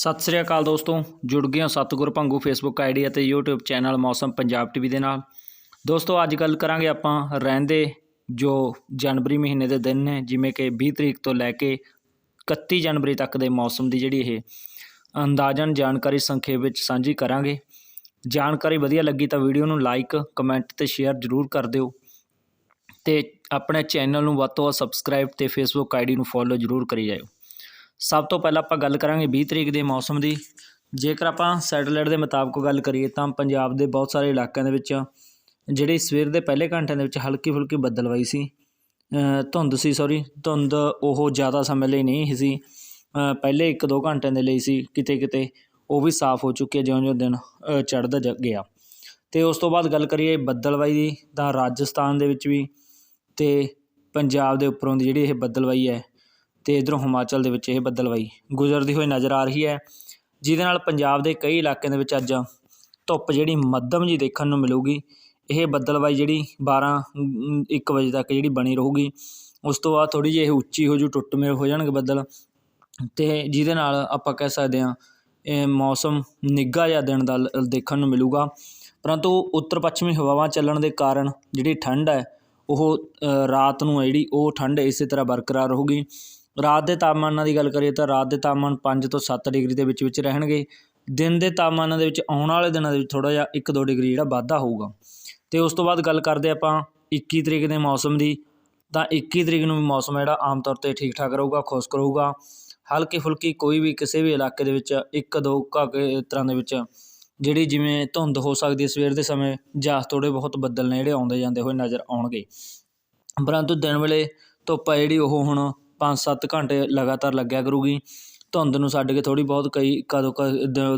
ਸਤਿ ਸ੍ਰੀ ਅਕਾਲ ਦੋਸਤੋ, ਜੁੜ ਗਏ ਹੋ ਸਤਿਗੁਰ ਭੰਗੂ ਫੇਸਬੁੱਕ ਆਈਡੀ ਅਤੇ YouTube channel Mausam Punjab TV ਦੇ ਨਾਲ। ਦੋਸਤੋ, ਅੱਜ ਗੱਲ ਕਰਾਂਗੇ ਆਪਾਂ ਰਹਿੰਦੇ ਜੋ ਜਨਵਰੀ ਮਹੀਨੇ ਦੇ ਦਿਨ ਨੇ, ਜਿਵੇਂ ਕਿ 20 ਤਰੀਕ ਤੋਂ ਲੈ ਕੇ 31 ਜਨਵਰੀ ਤੱਕ ਦੇ ਮੌਸਮ ਦੀ ਜਿਹੜੀ ਇਹ ਅੰਦਾਜ਼ਨ ਜਾਣਕਾਰੀ ਸੰਖੇਪ ਵਿੱਚ ਸਾਂਝੀ ਕਰਾਂਗੇ। ਜਾਣਕਾਰੀ ਵਧੀਆ ਲੱਗੀ ਤਾਂ ਵੀਡੀਓ ਨੂੰ ਲਾਈਕ ਕਮੈਂਟ ਤੇ ਸ਼ੇਅਰ ਜ਼ਰੂਰ ਕਰ ਦਿਓ। ਤੇ ਆਪਣੇ ਚੈਨਲ ਨੂੰ ਵੱਧ ਤੋਂ ਵੱਧ ਸਬਸਕ੍ਰਾਈਬ ਤੇ ਫੇਸਬੁੱਕ ਆਈਡੀ ਨੂੰ ਫੋਲੋ ਜ਼ਰੂਰ ਕਰੀ ਜਾਇਓ। ਸਭ ਤੋਂ ਪਹਿਲਾਂ ਆਪਾਂ ਗੱਲ ਕਰਾਂਗੇ 20 ਤਰੀਕ ਦੇ ਮੌਸਮ ਦੀ। ਜੇਕਰ ਆਪਾਂ ਸੈਟੇਲਾਈਟ ਦੇ ਮੁਤਾਬਕ ਗੱਲ ਕਰੀਏ ਤਾਂ ਪੰਜਾਬ ਦੇ ਬਹੁਤ ਸਾਰੇ ਇਲਾਕਿਆਂ ਦੇ ਵਿੱਚ ਜਿਹੜੀ ਸਵੇਰ ਦੇ ਪਹਿਲੇ ਘੰਟਿਆਂ ਦੇ ਵਿੱਚ ਹਲਕੀ ਫੁਲਕੀ ਬੱਦਲਵਾਈ ਸੀ। ਧੁੰਦ ਸੀ ਸੌਰੀ ਧੁੰਦ ਉਹ ਜ਼ਿਆਦਾ ਸਮੇਂ ਲਈ ਨਹੀਂ ਸੀ। ਪਹਿਲੇ 1-2 ਘੰਟਿਆਂ ਦੇ ਲਈ ਸੀ ਕਿਤੇ ਕਿਤੇ ਉਹ ਵੀ ਸਾਫ਼ ਹੋ ਚੁੱਕੀ ਹੈ, ਜਿਉਂ-ਜਿਉਂ ਦਿਨ ਚੜ੍ਹਦਾ ਜ- ਗਿਆ। ਤੇ ਉਸ ਤੋਂ ਬਾਅਦ ਗੱਲ ਕਰੀਏ ਬੱਦਲਵਾਈ ਦੀ ਤਾਂ ਰਾਜਸਥਾਨ ਦੇ ਵਿੱਚ ਵੀ ਤੇ ਪੰਜਾਬ ਦੇ ਉੱਪਰੋਂ ਦੀ ਜਿਹੜੀ ਇਹ ਬੱਦਲਵਾਈ ਹੈ ਅਤੇ ਇੱਧਰੋਂ ਹਿਮਾਚਲ ਦੇ ਵਿੱਚ ਇਹ ਬੱਦਲਵਾਈ ਗੁਜ਼ਰਦੀ ਹੋਈ ਨਜ਼ਰ ਆ ਰਹੀ ਹੈ, ਜਿਹਦੇ ਨਾਲ ਪੰਜਾਬ ਦੇ ਕਈ ਇਲਾਕਿਆਂ ਦੇ ਵਿੱਚ ਅੱਜ ਧੁੱਪ ਜਿਹੜੀ ਮੱਧਮ ਜੀ ਦੇਖਣ ਨੂੰ ਮਿਲੂਗੀ। ਇਹ ਬੱਦਲਵਾਈ ਜਿਹੜੀ ਬਾਰ੍ਹਾਂ ਇੱਕ ਵਜੇ ਤੱਕ ਜਿਹੜੀ ਬਣੀ ਰਹੂਗੀ, ਉਸ ਤੋਂ ਬਾਅਦ ਥੋੜ੍ਹੀ ਜਿਹੀ ਇਹ ਉੱਚੀ ਹੋ ਜੂ ਟੁੱਟਵੇਂ ਹੋ ਜਾਣਗੇ ਬੱਦਲ। ਅਤੇ ਜਿਹਦੇ ਨਾਲ ਆਪਾਂ ਕਹਿ ਸਕਦੇ ਹਾਂ, ਇਹ ਮੌਸਮ ਨਿੱਘਾ ਜਿਹਾ ਦਿਨ ਦਾ ਲ- ਦੇਖਣ ਨੂੰ ਮਿਲੂਗਾ। ਪਰੰਤੂ ਉੱਤਰ ਪੱਛਮੀ ਹਵਾਵਾਂ ਚੱਲਣ ਦੇ ਕਾਰਨ ਜਿਹੜੀ ਠੰਡ ਹੈ, ਉਹ ਰਾਤ ਨੂੰ ਹੈ ਜਿਹੜੀ, ਉਹ ਠੰਡ ਇਸੇ ਤਰ੍ਹਾਂ ਬਰਕਰਾਰ ਰਹੂਗੀ। ਰਾਤ ਦੇ ਤਾਪਮਾਨਾਂ ਦੀ ਗੱਲ ਕਰੀਏ ਤਾਂ ਰਾਤ ਦੇ ਤਾਪਮਾਨ 5 ਤੋਂ 7 ਡਿਗਰੀ ਦੇ ਵਿੱਚ ਵਿੱਚ ਰਹਿਣਗੇ। ਦਿਨ ਦੇ ਤਾਪਮਾਨਾਂ ਦੇ ਵਿੱਚ ਆਉਣ ਵਾਲੇ ਦਿਨਾਂ ਦੇ ਵਿੱਚ ਥੋੜਾ ਜਿਹਾ 1-2 ਡਿਗਰੀ ਜਿਹੜਾ ਵਾਧਾ ਹੋਊਗਾ। ਤੇ ਉਸ ਤੋਂ ਬਾਅਦ ਗੱਲ ਕਰਦੇ ਆਪਾਂ 21 ਤਰੀਕ ਦੇ ਮੌਸਮ ਦੀ। ਤਾਂ 21 ਤਰੀਕ ਨੂੰ ਵੀ ਮੌਸਮ ਜਿਹੜਾ ਆਮ ਤੌਰ ਤੇ ਠੀਕ ਠਾਕ ਰਹੂਗਾ, ਖੁਸ਼ਕ ਰਹੂਗਾ। ਹਲਕੀ ਫੁਲਕੀ ਕੋਈ ਵੀ ਕਿਸੇ ਵੀ ਇਲਾਕੇ ਦੇ ਵਿੱਚ ਇੱਕ ਦੋ ਘਾਗੇ ਤਰ੍ਹਾਂ ਦੇ ਵਿੱਚ ਜਿਹੜੀ ਜਿਵੇਂ ਧੁੰਦ ਹੋ ਸਕਦੀ ਹੈ ਸਵੇਰ ਦੇ ਸਮੇਂ ਜਾਂ ਥੋੜ੍ਹੇ ਬਹੁਤ ਬੱਦਲ ਨੇ ਜਿਹੜੇ ਆਉਂਦੇ ਜਾਂਦੇ ਹੋਏ ਨਜ਼ਰ ਆਉਣਗੇ। ਪਰੰਤੂ ਦਿਨ ਵੇਲੇ ਧੁੱਪ ਆ ਜਿਹੜੀ ਉਹ ਹੁਣ 5-7 ਘੰਟੇ ਲਗਾਤਾਰ ਲੱਗਿਆ ਕਰੂਗੀ। ਧੁੰਦ ਨੂੰ ਛੱਡ ਕੇ ਥੋੜ੍ਹੀ ਬਹੁਤ ਕਈ ਕਦੋਂ ਕ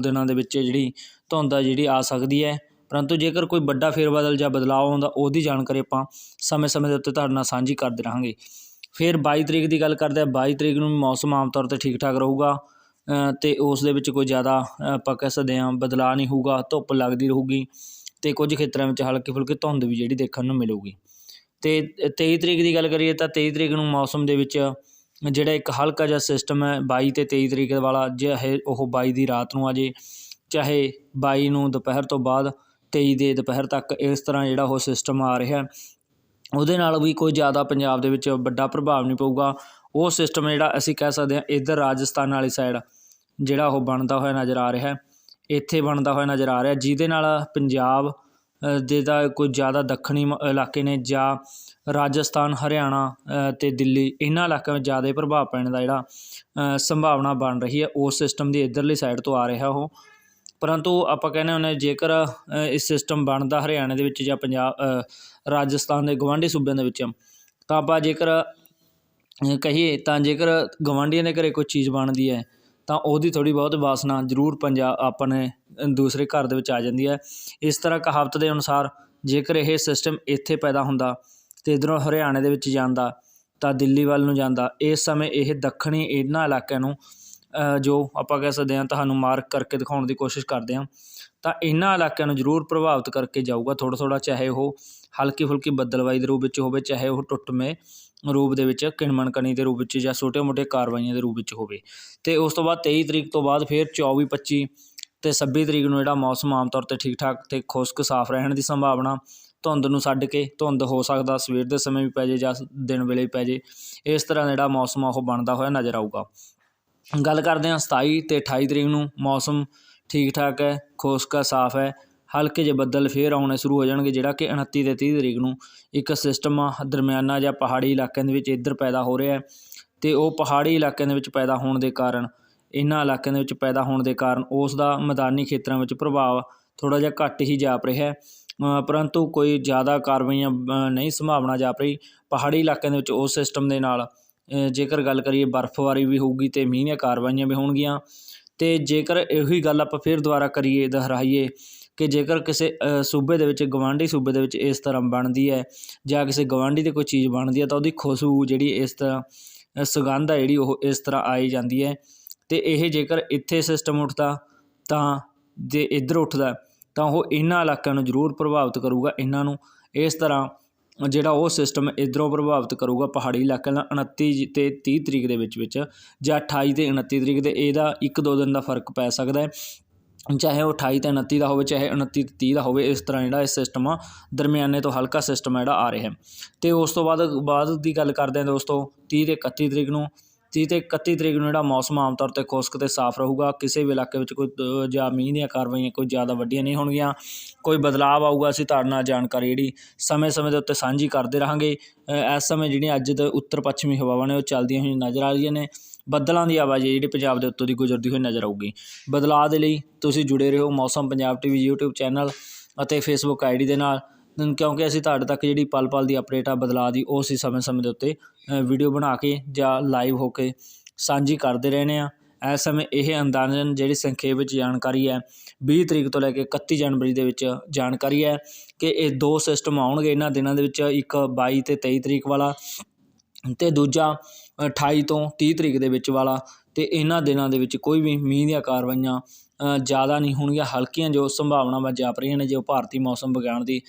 ਦਿਨਾਂ ਦੇ ਵਿੱਚ ਜਿਹੜੀ ਧੁੰਦ ਆ ਜਿਹੜੀ ਆ ਸਕਦੀ ਹੈ। ਪਰੰਤੂ ਜੇਕਰ ਕੋਈ ਵੱਡਾ ਫੇਰਬਦਲ ਜਾਂ ਬਦਲਾਅ ਆਉਂਦਾ ਉਹਦੀ ਜਾਣਕਾਰੀ ਆਪਾਂ ਸਮੇਂ-ਸਮੇਂ ਦੇ ਉੱਤੇ ਤੁਹਾਡੇ ਨਾਲ ਸਾਂਝੀ ਕਰਦੇ ਰਹਾਂਗੇ। ਫਿਰ 22 ਤਰੀਕ ਦੀ ਗੱਲ ਕਰਦੇ ਆ 22 ਤਰੀਕ ਨੂੰ ਮੌਸਮ ਆਮ ਤੌਰ ਤੇ ਠੀਕ ਠਾਕ ਰਹੂਗਾ ਅ, ਤੇ ਉਸ ਦੇ ਵਿੱਚ ਕੋਈ ਜ਼ਿਆਦਾ ਆਪਾਂ ਕਹਿ ਸਕਦੇ ਹਾਂ ਬਦਲਾਅ ਨਹੀਂ ਹੋਊਗਾ ਧੁੱਪ ਲੱਗਦੀ ਰਹੂਗੀ ਤੇ ਕੁਝ ਖੇਤਰਾਂ ਵਿੱਚ ਹਲਕੀ ਫੁਲਕੀ ਧੁੰਦ ਵੀ ਜਿਹੜੀ ਦੇਖਣ ਨੂੰ ਮਿਲੂਗੀ। ਤੇ 23 ਤਰੀਕ ਦੀ ਗੱਲ ਕਰੀਏ ਤਾਂ 23 ਤਰੀਕ ਨੂੰ ਮੌਸਮ ਦੇ ਵਿੱਚ ਜਿਹੜਾ ਇੱਕ ਹਲਕਾ ਜਿਹਾ ਸਿਸਟਮ ਹੈ, ਬਾਈ ਅਤੇ ਤੇਈ ਤਰੀਕ ਵਾਲਾ ਚਾਹੇ ਉਹ ਬਾਈ ਦੀ ਰਾਤ ਨੂੰ ਆ ਜੇ, ਚਾਹੇ ਬਾਈ ਨੂੰ ਦੁਪਹਿਰ ਤੋਂ ਬਾਅਦ, ਤੇਈ ਦੇ ਦੁਪਹਿਰ ਤੱਕ ਇਸ ਤਰ੍ਹਾਂ ਜਿਹੜਾ ਉਹ ਸਿਸਟਮ ਆ ਰਿਹਾ ਉਹਦੇ ਨਾਲ ਵੀ ਕੋਈ ਜ਼ਿਆਦਾ ਪੰਜਾਬ ਦੇ ਵਿੱਚ ਵੱਡਾ ਪ੍ਰਭਾਵ ਨਹੀਂ ਪਊਗਾ। ਉਹ ਸਿਸਟਮ ਜਿਹੜਾ ਅਸੀਂ ਕਹਿ ਸਕਦੇ ਹਾਂ, ਇੱਧਰ ਰਾਜਸਥਾਨ ਵਾਲੀ ਸਾਈਡ ਜਿਹੜਾ ਉਹ ਬਣਦਾ ਹੋਇਆ ਨਜ਼ਰ ਆ ਰਿਹਾ ਇੱਥੇ ਬਣਦਾ ਹੋਇਆ ਨਜ਼ਰ ਆ ਰਿਹਾ, ਜਿਹਦੇ ਨਾਲ ਪੰਜਾਬ ਦੇ ਦਾ ਕੋਈ ਜ਼ਿਆਦਾ ਦੱਖਣੀ ਮ- ਇਲਾਕੇ ਨੇ ਜਾਂ ਰਾਜਸਥਾਨ, ਹਰਿਆਣਾ ਅਤੇ ਦਿੱਲੀ, ਇਹਨਾਂ ਇਲਾਕਿਆਂ ਵਿੱਚ ਜ਼ਿਆਦਾ ਪ੍ਰਭਾਵ ਪੈਣ ਦਾ ਜਿਹੜਾ ਸੰਭਾਵਨਾ ਬਣ ਰਹੀ ਹੈ, ਉਸ ਸਿਸਟਮ ਦੀ ਇੱਧਰਲੀ ਸਾਈਡ ਤੋਂ ਆ ਰਿਹਾ ਉਹ। ਪਰੰਤੂ ਆਪਾਂ ਕਹਿੰਦੇ ਹੁੰਦੇ ਜੇਕਰ ਇਹ ਸਿਸਟਮ ਬਣਦਾ ਹਰਿਆਣੇ ਦੇ ਵਿੱਚ ਜਾਂ ਪੰਜਾਬ ਰਾਜਸਥਾਨ ਦੇ ਗਵਾਂਢੀ ਸੂਬਿਆਂ ਦੇ ਵਿੱਚ, ਤਾਂ ਆਪਾਂ ਜੇਕਰ ਕਹੀਏ, ਤਾਂ ਜੇਕਰ ਗਵਾਂਢੀਆਂ ਦੇ ਘਰੇ ਕੋਈ ਚੀਜ਼ ਬਣਦੀ ਹੈ, ਤਾਂ ਉਹਦੀ ਥੋੜੀ ਬਹੁਤ ਵਾਸਨਾ ਜ਼ਰੂਰ ਪੰਜਾਬ ਆਪਣੇ ਦੂਸਰੇ ਘਰ ਦੇ ਵਿੱਚ ਆ ਜਾਂਦੀ ਹੈ। ਇਸ ਤਰ੍ਹਾਂ ਕਹਾਵਤ ਦੇ ਅਨੁਸਾਰ ਜੇਕਰ ਇਹ ਸਿਸਟਮ ਇੱਥੇ ਪੈਦਾ ਹੁੰਦਾ ਅਤੇ ਇੱਧਰੋਂ ਹਰਿਆਣੇ ਦੇ ਵਿੱਚ ਜਾਂਦਾ, ਤਾਂ ਦਿੱਲੀ ਵੱਲ ਨੂੰ ਜਾਂਦਾ। ਇਸ ਸਮੇਂ ਇਹ ਦੱਖਣੀ ਇਹਨਾਂ ਇਲਾਕਿਆਂ ਨੂੰ ਜੋ ਆਪਾਂ ਕਹਿ ਸਕਦੇ ਹਾਂ, ਤੁਹਾਨੂੰ ਮਾਰਕ ਕਰਕੇ ਦਿਖਾਉਣ ਦੀ ਕੋਸ਼ਿਸ਼ ਕਰਦੇ ਹਾਂ, ਤਾਂ ਇਹਨਾਂ ਇਲਾਕਿਆਂ ਨੂੰ ਜ਼ਰੂਰ ਪ੍ਰਭਾਵਿਤ ਕਰਕੇ ਜਾਊਗਾ ਥੋੜ੍ਹਾ ਥੋੜ੍ਹਾ, ਚਾਹੇ ਉਹ ਹਲਕੀ ਫੁਲਕੀ ਬੱਦਲਵਾਈ ਦੇ ਰੂਪ ਵਿੱਚ ਹੋਵੇ, ਚਾਹੇ ਉਹ ਟੁੱਟਵੇਂ ਰੂਪ ਦੇ ਵਿੱਚ, ਕਿਣਮਣਕਣੀ ਦੇ ਰੂਪ ਵਿੱਚ ਜਾਂ ਛੋਟੇ-ਮੋਟੇ ਕਾਰਵਾਈਆਂ ਦੇ ਰੂਪ ਵਿੱਚ ਹੋਵੇ। ਤੇ ਉਸ ਤੋਂ ਬਾਅਦ 23 ਤਰੀਕ ਤੋਂ ਬਾਅਦ ਫਿਰ 24 25 ਤੇ 26 ਤਰੀਕ ਨੂੰ ਜਿਹੜਾ ਮੌਸਮ ਆਮ ਤੌਰ ਤੇ ਠੀਕ ਠਾਕ ਤੇ ਖੁਸ਼ਕ, ਸਾਫ਼ ਰਹਿਣ ਦੀ ਸੰਭਾਵਨਾ ਧੁੰਦ ਨੂੰ ਛੱਡ ਕੇ ਧੁੰਦ ਹੋ ਸਕਦਾ, ਸਵੇਰ ਦੇ ਸਮੇਂ ਵੀ ਪੈ ਜੇ ਜਾਂ ਦਿਨ ਵੇਲੇ ਵੀ ਪੈ ਜੇ, ਇਸ ਤਰ੍ਹਾਂ ਦਾ ਜਿਹੜਾ ਮੌਸਮ ਆ ਉਹ ਬਣਦਾ ਹੋਇਆ ਨਜ਼ਰ ਆਊਗਾ। ਗੱਲ ਕਰਦੇ ਹਾਂ 27 ਤੇ 28 ਤਰੀਕ ਨੂੰ, ਮੌਸਮ ਠੀਕ ਠਾਕ ਹੈ, ਖੁਸ਼ਕ ਹੈ ਸਾਫ਼ ਹੈ, ਹਲਕੇ ਜਿਹੇ ਬੱਦਲ ਫੇਰ ਆਉਣੇ ਸ਼ੁਰੂ ਹੋ ਜਾਣਗੇ, ਜਿਹੜਾ ਕਿ 29 ਤੇ 30 ਤਰੀਕ ਨੂੰ ਇੱਕ ਸਿਸਟਮ ਆ, ਦਰਮਿਆਨਾ ਜਾਂ ਪਹਾੜੀ ਇਲਾਕਿਆਂ ਦੇ ਵਿੱਚ ਇੱਧਰ ਪੈਦਾ ਹੋ ਰਿਹਾ ਹੈ ਤੇ ਉਹ ਪਹਾੜੀ ਇਲਾਕਿਆਂ ਦੇ ਵਿੱਚ ਪੈਦਾ ਹੋਣ ਦੇ ਕਾਰਨ ਇਹਨਾਂ ਇਲਾਕਿਆਂ ਦੇ ਵਿੱਚ ਪੈਦਾ ਹੋਣ ਦੇ ਕਾਰਨ ਉਸ ਦਾ ਮੈਦਾਨੀ ਖੇਤਰਾਂ ਵਿੱਚ ਪ੍ਰਭਾਵ ਥੋੜਾ ਜਿਹਾ ਘੱਟ ਹੀ ਜਾਪ ਰਿਹਾ ਹੈ। ਪਰੰਤੂ ਕੋਈ ਜ਼ਿਆਦਾ ਕਾਰਵਾਈਆਂ ਨਹੀਂ ਸੰਭਾਵਨਾ ਜਾਪ ਰਹੀ ਪਹਾੜੀ ਇਲਾਕਿਆਂ ਦੇ ਵਿੱਚ ਉਸ ਸਿਸਟਮ ਦੇ ਨਾਲ। ਜੇਕਰ ਗੱਲ ਕਰੀਏ ਬਰਫ਼ਬਾਰੀ ਵੀ ਹੋਊਗੀ ਅਤੇ ਮੀਂਹ ਦੀਆਂ ਕਾਰਵਾਈਆਂ ਵੀ ਹੋਣਗੀਆਂ ਅਤੇ ਜੇਕਰ ਇਹੀ ਗੱਲ ਆਪਾਂ ਫਿਰ ਦੁਬਾਰਾ ਕਰੀਏ, ਦੁਹਰਾਈਏ ਕਿ ਜੇਕਰ ਕਿਸੇ ਸੂਬੇ ਦੇ ਵਿੱਚ ਗਵਾਂਢੀ ਸੂਬੇ ਦੇ ਵਿੱਚ ਇਸ ਤਰ੍ਹਾਂ ਬਣਦੀ ਹੈ ਜਾਂ ਕਿਸੇ ਗਵਾਂਢੀ ਤੇ ਕੋਈ ਚੀਜ਼ ਬਣਦੀ ਹੈ ਤਾਂ ਉਹਦੀ ਖੁਸ਼ਬੂ ਜਿਹੜੀ ਇਸ ਤਰ੍ਹਾਂ ਸੁਗੰਧ ਹੈ ਜਿਹੜੀ ਉਹ ਇਸ ਤਰ੍ਹਾਂ ਆਈ ਜਾਂਦੀ ਹੈ। ਅਤੇ ਇਹ ਜੇਕਰ ਇੱਥੇ ਸਿਸਟਮ ਉੱਠਦਾ ਤਾਂ ਜੇ ਇੱਧਰ ਉੱਠਦਾ। ਤਾਂ ਉਹ ਇਹਨਾਂ ਇਲਾਕਿਆਂ ਨੂੰ ਜ਼ਰੂਰ ਪ੍ਰਭਾਵਿਤ ਕਰੂਗਾ, ਇਹਨਾਂ ਨੂੰ ਇਸ ਤਰ੍ਹਾਂ ਜਿਹੜਾ ਉਹ ਸਿਸਟਮ ਇਧਰੋਂ ਪ੍ਰਭਾਵਿਤ ਕਰੂਗਾ ਪਹਾੜੀ ਇਲਾਕਿਆਂ ਦਾ 29 ਜ- ਤੇ 30 ਤਰੀਕ ਦੇ ਵਿੱਚ ਵਿੱਚ ਜਾਂ 28 ਤੇ 29 ਤਰੀਕ ਦੇ, ਇਹਦਾ ਇੱਕ ਦੋ ਦਿਨ ਦਾ ਫ਼ਰਕ ਪੈ ਸਕਦਾ ਹੈ। ਚਾਹੇ ਉਹ 28 ਤੇ 29 ਦਾ ਹੋਵੇ, ਚਾਹੇ 29 ਤੇ 30 ਦਾ ਹੋਵੇ, ਇਸ ਤਰ੍ਹਾਂ ਜਿਹੜਾ ਇਹ ਸਿਸਟਮ ਆ, ਦਰਮਿਆਨੇ ਤੋਂ ਹਲਕਾ ਸਿਸਟਮ ਜਿਹੜਾ ਆ ਰਿਹਾ ਹੈ। ਤੇ ਉਸ ਤੋਂ ਬਾਅਦ ਬਾਅਦ ਦੀ ਗੱਲ ਕਰਦੇ ਹਾਂ ਦੋਸਤੋ 30 ਤੇ 31 ਤਰੀਕ ਨੂੰ ਤੀਹ ਅਤੇ ਇਕੱਤੀ ਤਰੀਕ ਨੂੰ ਜਿਹੜਾ ਮੌਸਮ ਆਮ ਤੌਰ ਤੇ ਖੁਸ਼ਕ ਅਤੇ ਸਾਫ਼ ਰਹੇਗਾ, ਕਿਸੇ ਵੀ ਇਲਾਕੇ ਵਿੱਚ ਕੋਈ ਜਾਂ ਮੀਂਹ ਦੀਆਂ ਕਾਰਵਾਈਆਂ ਕੋਈ ਜ਼ਿਆਦਾ ਵੱਡੀਆਂ ਨਹੀਂ ਹੋਣਗੀਆਂ, ਕੋਈ ਬਦਲਾਅ ਆਊਗਾ, ਅਸੀਂ ਤੁਹਾਡੇ ਨਾਲ ਜਾਣਕਾਰੀ ਜਿਹੜੀ ਸਮੇਂ-ਸਮੇਂ ਦੇ ਉੱਤੇ ਸਾਂਝੀ ਕਰਦੇ ਰਹਾਂਗੇ। ਇਸ ਸਮੇਂ ਜਿਹੜੀਆਂ ਅੱਜ ਦੇ ਉੱਤਰ ਪੱਛਮੀ ਹਵਾਵਾਂ ਨੇ, ਉਹ ਚੱਲਦੀਆਂ ਹੋਈਆਂ ਨਜ਼ਰ ਆ ਰਹੀਆਂ ਨੇ। ਬੱਦਲਾਂ ਦੀ ਆਵਾਜਾਈ ਜਿਹੜੀ ਪੰਜਾਬ ਦੇ ਉੱਤੋਂ ਦੀ ਗੁਜ਼ਰਦੀ ਹੋਈ ਨਜ਼ਰ ਆਊਗੀ। ਬਦਲਾਅ ਦੇ ਲਈ ਤੁਸੀਂ ਜੁੜੇ ਰਹੋ Mausam Punjab TV YouTube channel ਅਤੇ Facebook ਆਈਡੀ ਦੇ ਨਾਲ। ਕਿਉਂਕਿ ਅਸੀਂ ਤੁਹਾਡੇ ਤੱਕ ਜਿਹੜੀ ਪਲ ਪਲ ਦੀ ਅਪਡੇਟ ਆ ਬਦਲਾਅ ਦੀ, ਉਹ ਅਸੀਂ ਸਮੇਂ-ਸਮੇਂ ਦੇ ਉੱਤੇ ਵੀਡੀਓ ਬਣਾ ਕੇ ਜਾਂ ਲਾਈਵ ਹੋ ਕੇ ਸਾਂਝੀ ਕਰਦੇ ਰਹਿੰਦੇ ਹਾਂ। ਇਸ ਸਮੇਂ ਇਹ ਅੰਦਾਜ਼ਨ ਜਿਹੜੀ ਸੰਖੇਪ ਵਿੱਚ ਜਾਣਕਾਰੀ ਹੈ 20 ਤਰੀਕ ਤੋਂ ਲੈ ਕੇ 31 ਜਨਵਰੀ ਦੇ ਵਿੱਚ ਜਾਣਕਾਰੀ ਹੈ ਕਿ ਇਹ ਦੋ ਸਿਸਟਮ ਆਉਣਗੇ। ਇਹਨਾਂ ਦਿਨਾਂ ਦੇ ਵਿੱਚ ਇੱਕ 22 ਤੇ 23 ਤਰੀਕ ਵਾਲਾ ਤੇ ਦੂਜਾ 28 ਤੋਂ 30 ਤਰੀਕ ਦੇ ਵਿੱਚ ਵਾਲਾ ਤੇ ਇਹਨਾਂ ਦਿਨਾਂ ਦੇ ਵਿੱਚ ਕੋਈ ਵੀ ਮੀਂਹ ਦੀਆਂ ਕਾਰਵਾਈਆਂ ਜ਼ਿਆਦਾ ਨਹੀਂ ਹੋਣਗੀਆਂ। ਹਲਕੀਆਂ ਜੋ ਸੰਭਾਵਨਾਵਾਂ ਜਾਪ ਰਹੀਆਂ ਨੇ, ਜੋ ਭਾਰਤੀ ਮੌਸਮ ਵਿਗਿਆਨ ਦੀ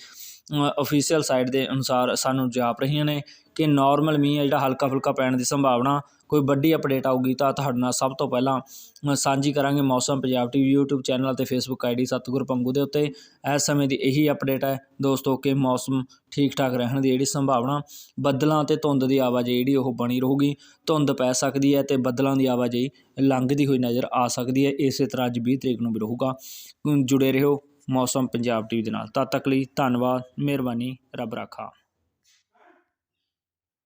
ਅਫੀਸ਼ੀਅਲ ਸਾਈਟ ਦੇ ਅਨੁਸਾਰ ਸਾਨੂੰ ਜਾਪ ਰਹੀਆਂ ਨੇ ਕਿ ਨੋਰਮਲ ਮੀਂਹ ਹੈ ਜਿਹੜਾ ਹਲਕਾ ਫੁਲਕਾ ਪੈਣ ਦੀ ਸੰਭਾਵਨਾ, ਕੋਈ ਵੱਡੀ ਅਪਡੇਟ ਆਊਗੀ ਤਾਂ ਤੁਹਾਡੇ ਨਾਲ ਸਭ ਤੋਂ ਪਹਿਲਾਂ ਸਾਂਝੀ ਕਰਾਂਗੇ Mausam Punjab TV YouTube channel ਅਤੇ Facebook ਆਈਡੀ ਸਤਿਗੁਰ ਪੰਗੂ ਦੇ ਉੱਤੇ। ਇਸ ਸਮੇਂ ਦੀ ਇਹੀ ਅਪਡੇਟ ਹੈ। ਦੋਸਤੋ, ਕਿ ਮੌਸਮ ਠੀਕ ਠਾਕ ਰਹਿਣ ਦੀ ਜਿਹੜੀ ਸੰਭਾਵਨਾ, ਬੱਦਲਾਂ ਤੇ ਧੁੰਦ ਦੀ ਆਵਾਜਾਈ ਜਿਹੜੀ ਉਹ ਬਣੀ ਰਹੂਗੀ। ਧੁੰਦ ਪੈ ਸਕਦੀ ਹੈ ਤੇ ਬੱਦਲਾਂ ਦੀ ਆਵਾਜਾਈ ਲੰਘਦੀ ਹੋਈ ਨਜ਼ਰ ਆ ਸਕਦੀ ਹੈ। ਇਸੇ ਤਰ੍ਹਾਂ ਅੱਜ 20 ਤਰੀਕ ਨੂੰ ਵੀ ਰਹੂਗਾ। ਅਮ ਜੁੜੇ ਰਹੋ ਮੌਸਮ ਪੰਜਾਬ ਟੀਵੀ ਦੇ ਨਾਲ। ਤਦ ਤੱਕ ਲਈ ਧੰਨਵਾਦ ਮਿਹਰਬਾਨੀ ਰੱਬ ਰਾਖਾ।